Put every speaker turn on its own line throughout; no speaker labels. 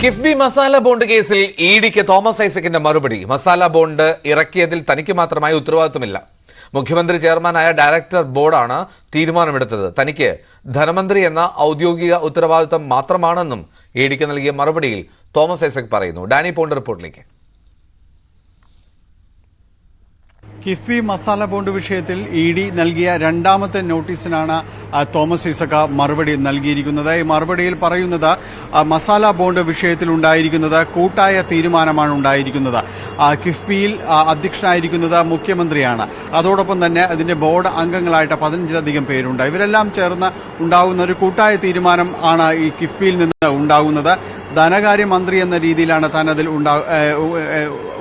KIIFB masala bond കേസിൽ E ഡിക്ക് തോമസ് ഐസക്കിന്റെ മറുപടി. മസാല ബോണ്ട് ഇറക്കിയതിൽ തനിക്ക് മാത്രമായി ഉത്തരവാദിത്വമില്ല. മുഖ്യമന്ത്രി ചെയർമാനായ ഡയറക്ടർ ബോർഡാണ് തീരുമാനമെടുത്തത്. തനിക്ക് ധനമന്ത്രി എന്ന ഔദ്യോഗിക ഉത്തരവാദിത്തം മാത്രമാണെന്നും ഇ ഡിക്ക് നൽകിയ മറുപടിയിൽ തോമസ് ഐസക് പറയുന്നു. ഡാനി പോണ്ട് റിപ്പോർട്ടിലേക്ക്.
കിഫ്ബി മസാല ബോണ്ട് വിഷയത്തിൽ ഇ ഡി നൽകിയ രണ്ടാമത്തെ നോട്ടീസിനാണ് തോമസ് ഈസക്ക മറുപടി നൽകിയിരിക്കുന്നത്. ഈ മറുപടിയിൽ പറയുന്നത് മസാല ബോണ്ട് വിഷയത്തിൽ ഉണ്ടായിരിക്കുന്നത് കൂട്ടായ തീരുമാനമാണ് ഉണ്ടായിരിക്കുന്നത്. കിഫ്ബിയിൽ അധ്യക്ഷനായിരിക്കുന്നത് മുഖ്യമന്ത്രിയാണ്. അതോടൊപ്പം തന്നെ അതിന്റെ ബോർഡ് അംഗങ്ങളായിട്ട് പതിനഞ്ചിലധികം പേരുണ്ട്. ഇവരെല്ലാം ചേർന്ന് ഉണ്ടാകുന്ന ഒരു കൂട്ടായ തീരുമാനം ആണ് ഈ കിഫ്ബിയിൽ നിന്ന് ഉണ്ടാകുന്നത് ധനകാര്യമന്ത്രി എന്ന രീതിയിലാണ് താൻ അതിൽ ഉണ്ടാ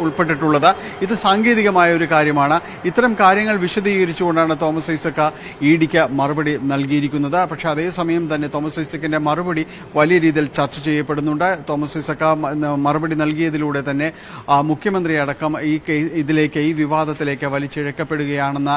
ഉൾപ്പെട്ടിട്ടുള്ളത്. ഇത് സാങ്കേതികമായ ഒരു കാര്യമാണ്. ഇത്തരം കാര്യങ്ങൾ വിശദീകരിച്ചുകൊണ്ടാണ് തോമസ് ഐസക്ക ഇ ഡിക്ക് മറുപടി നൽകിയിരിക്കുന്നത്. പക്ഷെ അതേസമയം തന്നെ തോമസ് ഐസക്കിന്റെ മറുപടി വലിയ രീതിയിൽ ചർച്ച ചെയ്യപ്പെടുന്നുണ്ട്. തോമസ് ഐസക്ക മറുപടി നൽകിയതിലൂടെ തന്നെ മുഖ്യമന്ത്രി അടക്കം ഈ ഇതിലേക്ക് ഈ വിവാദത്തിലേക്ക് വലിച്ചിഴക്കപ്പെടുകയാണെന്ന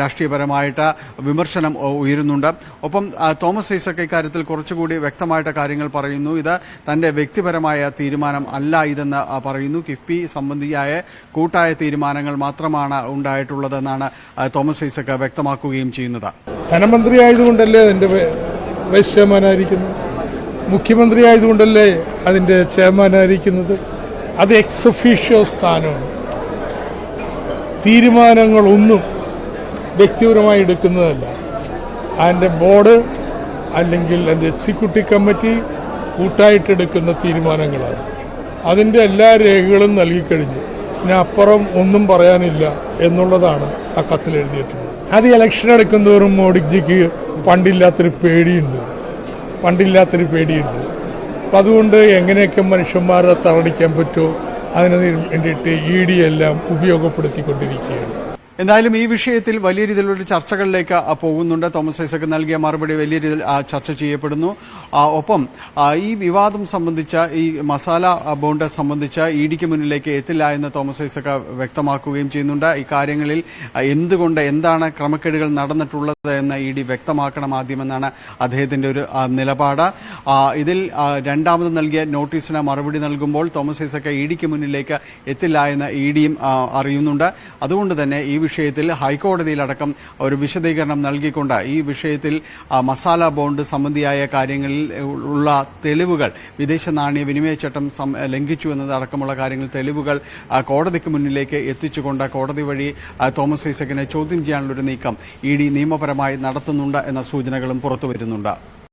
രാഷ്ട്രീയപരമായിട്ട് വിമർശനം ഉയരുന്നുണ്ട്. ഒപ്പം തോമസ് ഐസക് ഇക്കാര്യത്തിൽ കുറച്ചുകൂടി വ്യക്തമായിട്ട് കാര്യങ്ങൾ പറയുന്നു. ഇത് തന്റെ വ്യക്തിപരമായ തീരുമാനം അല്ല ഇതെന്ന് പറയുന്നു. കിഫ്ബി സംബന്ധിയായ കൂട്ടായ തീരുമാനങ്ങൾ മാത്രമാണ് ഉണ്ടായിട്ടുള്ളതെന്നാണ് തോമസ് ഐസക് വ്യക്തമാക്കുകയും ചെയ്യുന്നത്.
ധനമന്ത്രി ആയതുകൊണ്ടല്ലേ അതിന്റെ വൈസ് ചെയർമാനായിരിക്കുന്നത്? മുഖ്യമന്ത്രി ആയതുകൊണ്ടല്ലേ അതിന്റെ ചെയർമാനായിരിക്കുന്നത്? അത് എക്സ് ഒഫീഷ്യോ സ്ഥാനമാണ്. തീരുമാനങ്ങളൊന്നും വ്യക്തിപരമായി എടുക്കുന്നതല്ല. അതിന്റെ ബോർഡ് അല്ലെങ്കിൽ അതിന്റെ എക്സിക്യൂട്ടീവ് കമ്മിറ്റി കൂട്ടായിട്ടെടുക്കുന്ന തീരുമാനങ്ങളാണ്. അതിന്റെ എല്ലാ രേഖകളും നൽകിക്കഴിഞ്ഞു പിന്നെ അപ്പുറം ഒന്നും പറയാനില്ല എന്നുള്ളതാണ് ആ കത്തിൽ എഴുതിയിട്ടുള്ളത്. അത് ഇലക്ഷൻ എടുക്കുന്നതോറും മോഡിജിക്ക് പണ്ടില്ലാത്തൊരു പേടിയുണ്ട്. പണ്ടില്ലാത്തൊരു പേടിയുണ്ട്. അപ്പം അതുകൊണ്ട് എങ്ങനെയൊക്കെ മനുഷ്യന്മാരെ തറടിക്കാൻ പറ്റുമോ അതിന് വേണ്ടിയിട്ട് ഇ ഡി എല്ലാം ഉപയോഗപ്പെടുത്തിക്കൊണ്ടിരിക്കുകയാണ്.
എന്തായാലും ഈ വിഷയത്തിൽ വലിയ രീതിയിലുള്ള ചർച്ചകളിലേക്ക് പോകുന്നുണ്ട്. തോമസ് ഐസക് നൽകിയ മറുപടി വലിയ രീതിയിൽ ചർച്ച ചെയ്യപ്പെടുന്നു. ഒപ്പം ഈ വിവാദം സംബന്ധിച്ച ഈ മസാല ബോണ്ട് സംബന്ധിച്ച ഇ ഡിക്ക് മുന്നിലേക്ക് എത്തില്ല എന്ന് തോമസ് ഐസക് വ്യക്തമാക്കുകയും ചെയ്യുന്നുണ്ട്. ഇക്കാര്യങ്ങളിൽ എന്തുകൊണ്ട് എന്താണ് ക്രമക്കേടുകൾ നടന്നിട്ടുള്ളത് എന്ന് ഇ ഡി വ്യക്തമാക്കണം ആദ്യമെന്നാണ് അദ്ദേഹത്തിന്റെ ഒരു നിലപാട്. ഇതിൽ രണ്ടാമത് നൽകിയ നോട്ടീസിന് മറുപടി നൽകുമ്പോൾ തോമസ് ഐസക് ഇ ഡിക്ക് മുന്നിലേക്ക് എത്തില്ല എന്ന് ഇ ഡിയും അറിയുന്നുണ്ട്. അതുകൊണ്ട് തന്നെ ഈ വിഷയത്തിൽ ഹൈക്കോടതിയിലടക്കം ഒരു വിശദീകരണം നൽകിക്കൊണ്ട് ഈ വിഷയത്തിൽ മസാല ബോണ്ട് സംബന്ധിയായ കാര്യങ്ങളിൽ ഉള്ള തെളിവുകൾ വിദേശ നാണയ വിനിമയ ചട്ടം ലംഘിച്ചു എന്നതടക്കമുള്ള കാര്യങ്ങൾ തെളിവുകൾ കോടതിക്ക് മുന്നിലേക്ക് എത്തിച്ചുകൊണ്ട് കോടതി വഴി തോമസ് ഐസക്കിനെ ചോദ്യം ചെയ്യാനുള്ളൊരു നീക്കം ഇ ഡി നിയമപരമായി നടത്തുന്നുണ്ട് എന്ന സൂചനകളും പുറത്തുവരുന്നുണ്ട്.